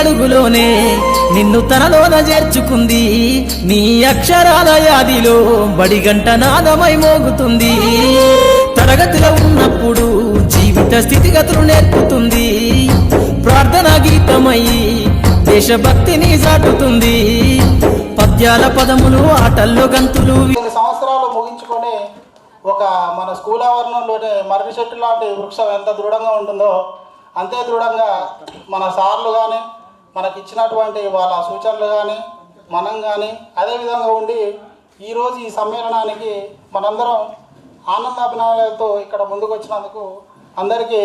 అడుగులోనే నిన్ను తనలోన చేర్చుకుంది. నీ అక్షరాల యాదిలో బడిగంట నాదమై మోగుతుంది. తరగతిలో ఉన్నప్పుడు జీవిత స్థితిగతులు నేర్పుతుంది. ప్రార్థనా గీతమై దేశభక్తిని సాటుతుంది పద్యాల పదములు ఆటల్లో గంతులు సంవత్సరాలు ముగించుకొని ఒక మన స్కూల్ ఆవరణంలోనే మర్రి చెట్టు లాంటి వృక్షం ఎంత దృఢంగా ఉంటుందో అంతే దృఢంగా మన సార్లు కానీ మనకి ఇచ్చినటువంటి వాళ్ళ సూచనలు కానీ మనం కానీ అదేవిధంగా ఉండి ఈరోజు ఈ సమ్మేళనానికి మనందరం ఆనందాభినయాలతో ఇక్కడ ముందుకు వచ్చినందుకు అందరికీ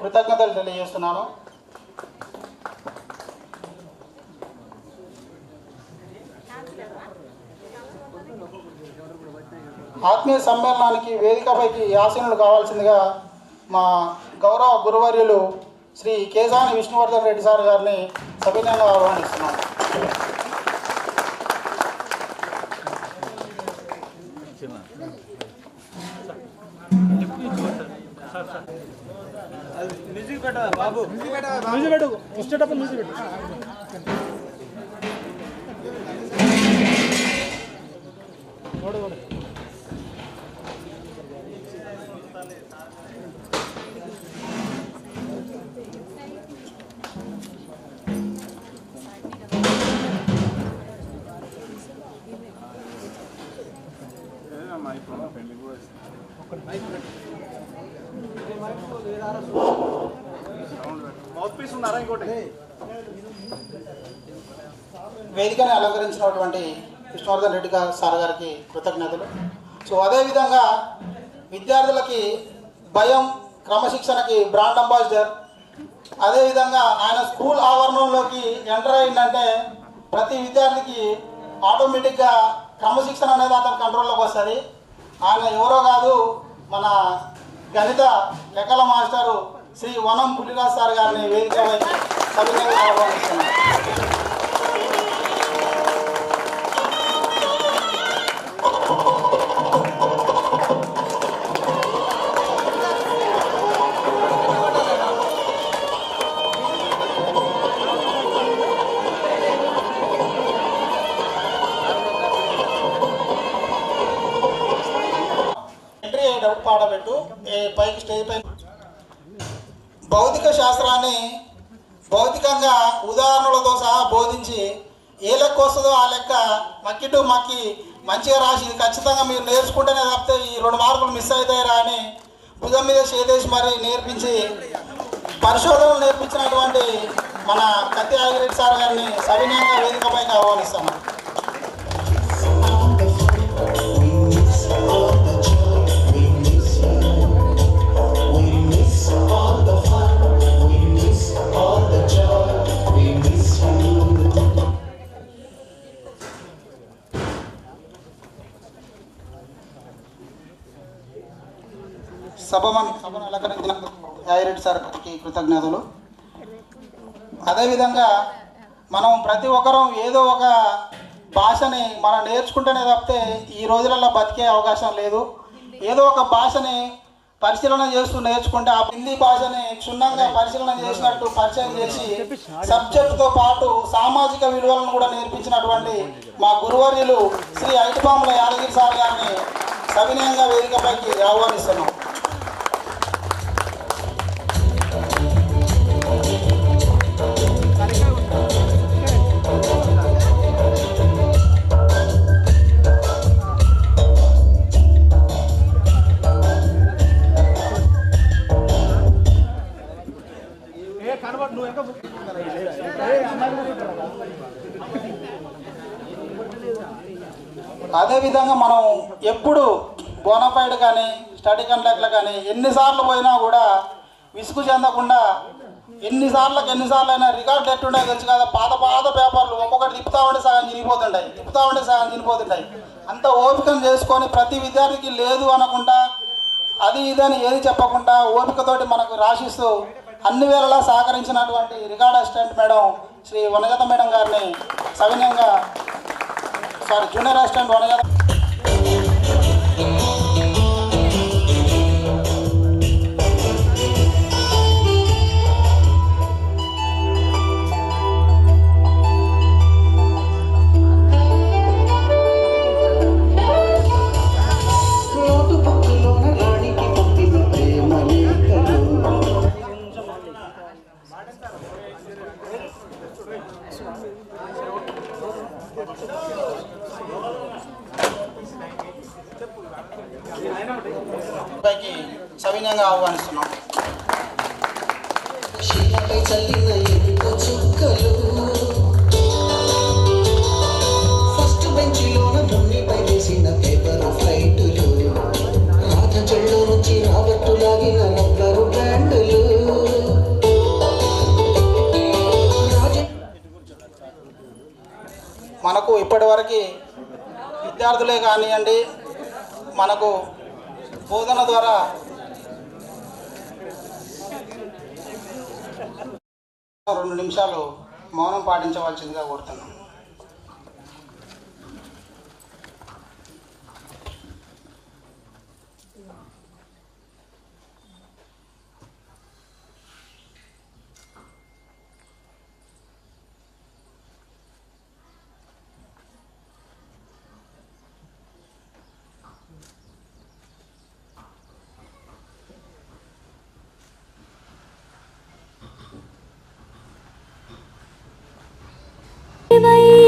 కృతజ్ఞతలు తెలియజేస్తున్నాను. ఆత్మీయ సమ్మేళనానికి వేదికపైకి ఆసీనులు కావాల్సిందిగా మా గౌరవ గురువర్యులు శ్రీ కేశాని విష్ణువర్ధన్ రెడ్డి సార్ గారిని సవినయంగా ఆహ్వానిస్తున్నాం వేదికని అలంకరించినటువంటి విష్ణువర్ధన్ రెడ్డి గారు సార్ గారికి కృతజ్ఞతలు. సో అదేవిధంగా విద్యార్థులకి భయం క్రమశిక్షణకి బ్రాండ్ అంబాసిడర్ అదేవిధంగా ఆయన స్కూల్ ఆవరణంలోకి ఎంటర్ అయిందంటే ప్రతి విద్యార్థికి ఆటోమేటిక్గా క్రమశిక్షణ అనేది అతని కంట్రోల్లోకి వస్తుంది. ఆయన ఎవరో కాదు మన గణిత లెక్కల మాస్టరు శ్రీ వనం పులిరాజ్ సార్ గారిని వేదిక వైపు సవినయంగా ఆహ్వానిస్తున్నారు డౌట్ పాడబెట్టు ఏ పైకి స్టేజ్ పైన. భౌతిక శాస్త్రాన్ని భౌతికంగా ఉదాహరణలతో సహా బోధించి ఏ లెక్క వస్తుందో ఆ లెక్క మక్కి టు మక్కి మంచిగా రాసి ఇది ఖచ్చితంగా మీరు నేర్చుకుంటేనే తప్పితే ఈ రెండు మార్కులు మిస్ అవుతాయిరా అని భుజం మీద చేదేసి మరి నేర్పించి పరిశోధనలు నేర్పించినటువంటి మన కత్తి ఆగిరెడ్డి సార్ గారిని సవినయంగా వేదికపైకి ఆహ్వానిస్తాను సభమని సభను అలంకరించినందుకు యాయిరెడ్డి సార్కి కృతజ్ఞతలు. అదేవిధంగా మనం ప్రతి ఒక్కరం ఏదో ఒక భాషని మనం నేర్చుకుంటేనే తప్పితే ఈ రోజులలో బతికే అవకాశం లేదు. ఏదో ఒక భాషని పరిశీలన చేస్తూ నేర్చుకుంటే ఆ హిందీ భాషని క్షుణ్ణంగా పరిశీలన చేసినట్టు పరిచయం చేసి సబ్జెక్టుతో పాటు సామాజిక విలువలను కూడా నేర్పించినటువంటి మా గురువర్యులు శ్రీ ఐటిపాముల యాదగిరి సార్ గారిని సవినయంగా వేదికపైకి ఆహ్వానిస్తున్నాం. అదేవిధంగా మనం ఎప్పుడు బోనఫైడ్ కానీ స్టడీ కండక్ట్లు కానీ ఎన్నిసార్లు పోయినా కూడా విసుగు చెందకుండా ఎన్నిసార్లకు ఎన్నిసార్లు అయినా రికార్డులు ఎట్టుండే తెలుసు కదా పాత పాత పేపర్లు ఒక్కొక్కటి తిప్పుతా ఉంటే సగం చినిపోతుంటాయి తిప్పుతా ఉంటే సగం చినిపోతుంటాయి అంత ఓపికను చేసుకొని ప్రతి విద్యార్థికి లేదు అనకుండా అది ఇదని ఏది చెప్పకుండా ఓపికతోటి మనకు రాసిస్తూ అన్ని వేళలా సహకరించినటువంటి record assistant madam Shri Vanajatha madam గారిని సవినయంగా సారీ జూనియర్ అసిస్టెంట్ వనజత పైకి సవినయంగా ఆహ్వానిస్తున్నాం శిలపై మనకు ఇప్పటివరకు విద్యార్థులే కానివ్వండి మనకు బోధన ద్వారా రెండు నిమిషాలు మౌనం పాటించవలసిందిగా కోరుతున్నాం. ればいい。